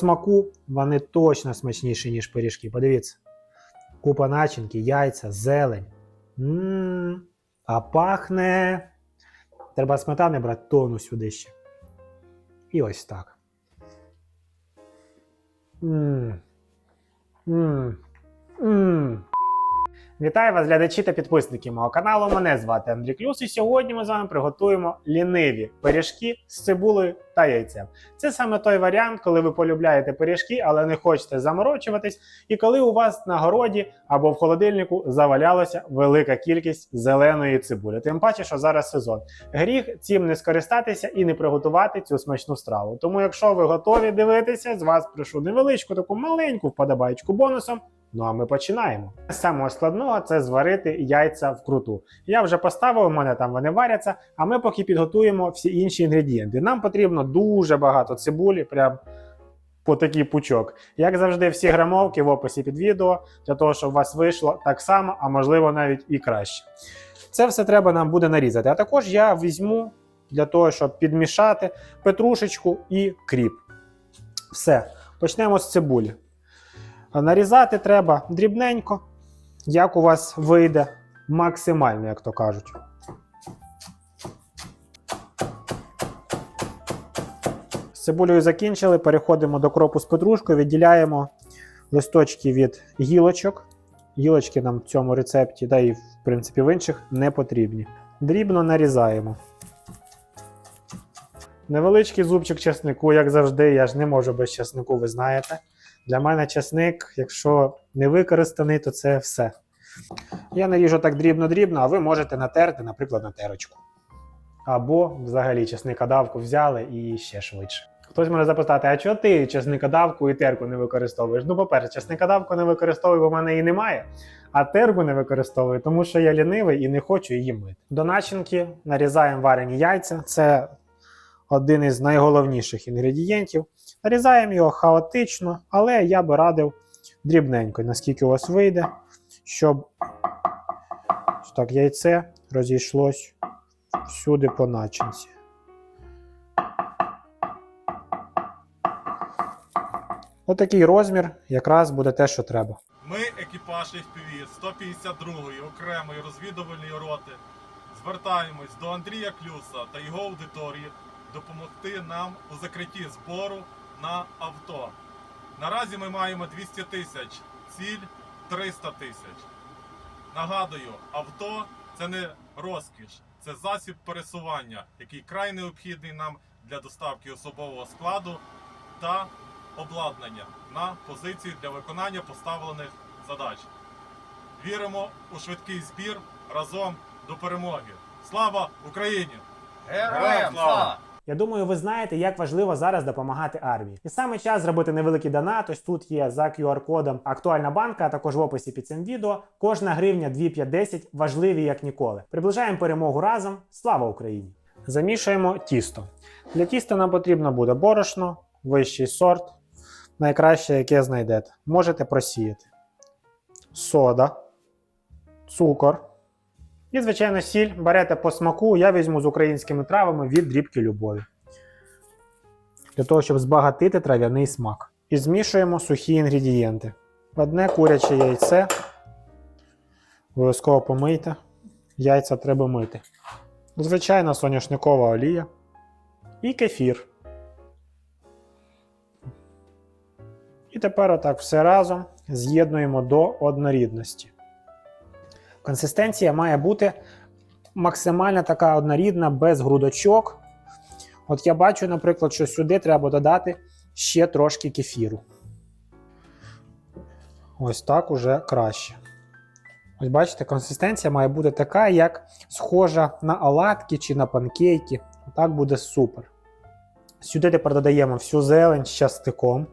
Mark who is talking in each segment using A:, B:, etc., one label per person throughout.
A: смаку вони точно смачніші, ніж пиріжки. Подивіться. Купа начинки, яйця, зелень. Мм, а пахне. Треба сметани брати тону сюди ще. І ось так. Мм. Мм. Мм. Вітаю вас, глядачі та підписники мого каналу. Мене звати Андрій Клюс, і сьогодні ми з вами приготуємо ліниві пиріжки з цибулею та яйцем. Це саме той варіант, коли ви полюбляєте пиріжки, але не хочете заморочуватись, і коли у вас на городі або в холодильнику завалялася велика кількість зеленої цибулі. Тим паче, що зараз сезон. Гріх цим не скористатися і не приготувати цю смачну страву. Тому, якщо ви готові дивитися, з вас прошу невеличку таку маленьку вподобайку бонусом. Ну а ми починаємо. Самого складного це зварити яйця вкруту. Я вже поставив, у мене там вони варяться, а ми поки підготуємо всі інші інгредієнти. Нам потрібно дуже багато цибулі, прям по такий пучок. Як завжди, всі грамовки в описі під відео, для того, щоб у вас вийшло так само, а можливо навіть і краще. Це все треба нам буде нарізати. А також я візьму для того, щоб підмішати петрушечку і кріп. Все, почнемо з цибулі. Нарізати треба дрібненько, як у вас вийде максимально, як то кажуть. З цибулею закінчили, переходимо до кропу з петрушкою, відділяємо листочки від гілочок. Гілочки нам в цьому рецепті, да і в принципі в інших, не потрібні. Дрібно нарізаємо. Невеличкий зубчик чеснику, як завжди, я ж не можу без чеснику, ви знаєте. Для мене чесник, якщо не використаний, то це все. Я наріжу так дрібно-дрібно, а ви можете натерти, наприклад, на терочку. Або взагалі чесникодавку взяли і ще швидше. Хтось може запитати, а чого ти чесникодавку і терку не використовуєш? Ну, по-перше, чесникодавку не використовую, бо в мене її немає, а терку не використовую, тому що я лінивий і не хочу її мити. До начинки нарізаємо варені яйця. Це один із найголовніших інгредієнтів. Нарізаємо його хаотично, але я би радив дрібненько, наскільки у вас вийде, щоб так яйце розійшлось всюди по начинці. Отакий розмір якраз буде те, що треба.
B: Ми, екіпаж FPV 152-ї окремої розвідувальної роти, звертаємось до Андрія Клюса та його аудиторії допомогти нам у закритті збору на авто. Наразі ми маємо 200 тисяч, ціль 300 тисяч. Нагадую, авто це не розкіш, це засіб пересування, який край необхідний нам для доставки особового складу та обладнання на позиції для виконання поставлених задач. Віримо у швидкий збір разом до перемоги. Слава Україні!
C: Героям слава!
A: Я думаю, ви знаєте, як важливо зараз допомагати армії. І саме час зробити невеликий донат. Ось тут є за QR-кодом актуальна банка, а також в описі під цим відео. Кожна гривня 2,510 важливі як ніколи. Приближаємо перемогу разом. Слава Україні! Замішуємо тісто. Для тіста нам потрібно буде борошно, вищий сорт, найкраще, яке знайдете. Можете просіяти. Сода, цукор. І, звичайно, сіль берете по смаку, я візьму з українськими травами від дрібки любові. Для того, щоб збагатити трав'яний смак. І змішуємо сухі інгредієнти. Одне куряче яйце. Обов'язково помийте. Яйця треба мити. Звичайна соняшникова олія. І кефір. І тепер отак все разом з'єднуємо до однорідності. Консистенція має бути максимально така однорідна, без грудочок. От я бачу, наприклад, що сюди треба додати ще трошки кефіру. Ось так уже краще. Ось бачите, консистенція має бути така, як схожа на оладки чи на панкейки. Так буде супер. Сюди тепер додаємо всю зелень з частиком.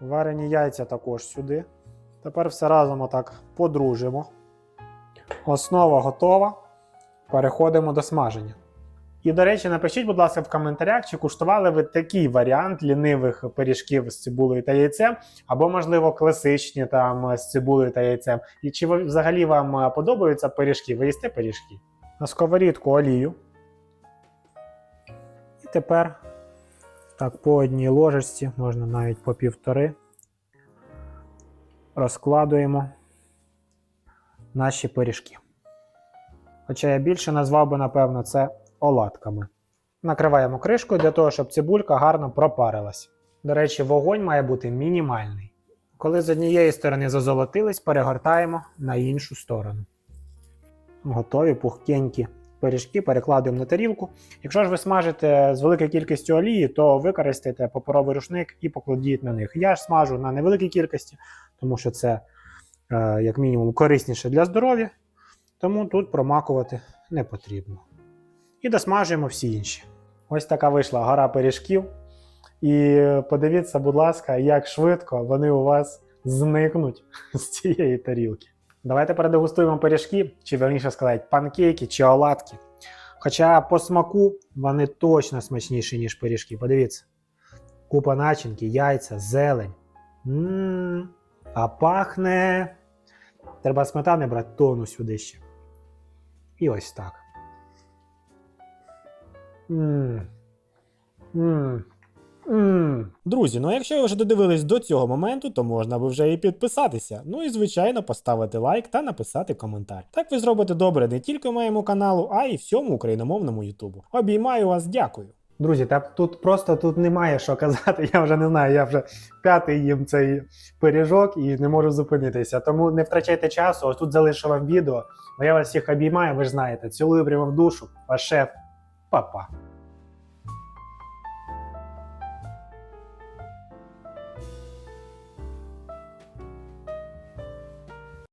A: Варені яйця також сюди. Тепер все разом отак подружимо. Основа готова. Переходимо до смаження. І, до речі, напишіть, будь ласка, в коментарях, чи куштували ви такий варіант лінивих пиріжків з цибулею та яйцем, або, можливо, класичні там з цибулею та яйцем. І чи взагалі вам е, подобаються пиріжки? Ви їсте пиріжки? На сковорідку олію. І тепер Так, по одній ложечці, можна навіть по півтори. Розкладуємо наші пиріжки. Хоча я більше назвав би, напевно, це оладками. Накриваємо кришкою для того, щоб цибулька гарно пропарилась. До речі, вогонь має бути мінімальний. Коли з однієї сторони зазолотились, перегортаємо на іншу сторону. Готові пухкенькі пиріжки перекладуємо на тарілку. Якщо ж ви смажите з великою кількістю олії, то використайте паперовий рушник і покладіть на них. Я ж смажу на невеликій кількості, тому що це, е, як мінімум, корисніше для здоров'я. Тому тут промакувати не потрібно. І досмажуємо всі інші. Ось така вийшла гора пиріжків. І подивіться, будь ласка, як швидко вони у вас зникнуть з цієї тарілки. Давайте передегустуємо пиріжки, чи верніше сказати, панкейки чи оладки. Хоча по смаку вони точно смачніші, ніж пиріжки. Подивіться. Купа начинки, яйця, зелень. м а пахне. Треба сметани брати тону сюди ще. І ось так. Мм. Мм. Мм.
D: Друзі, ну якщо ви вже додивились до цього моменту, то можна би вже і підписатися. Ну і звичайно поставити лайк та написати коментар. Так ви зробите добре не тільки моєму каналу, а й всьому україномовному Ютубу. Обіймаю вас, дякую.
A: Друзі, та тут просто тут немає що казати. Я вже не знаю, я вже п'ятий їм цей пиріжок і не можу зупинитися. Тому не втрачайте часу. Ось тут залишу вам відео. Ну я вас всіх обіймаю, ви ж знаєте. Цілую прямо в душу. Ваш шеф. Па-па.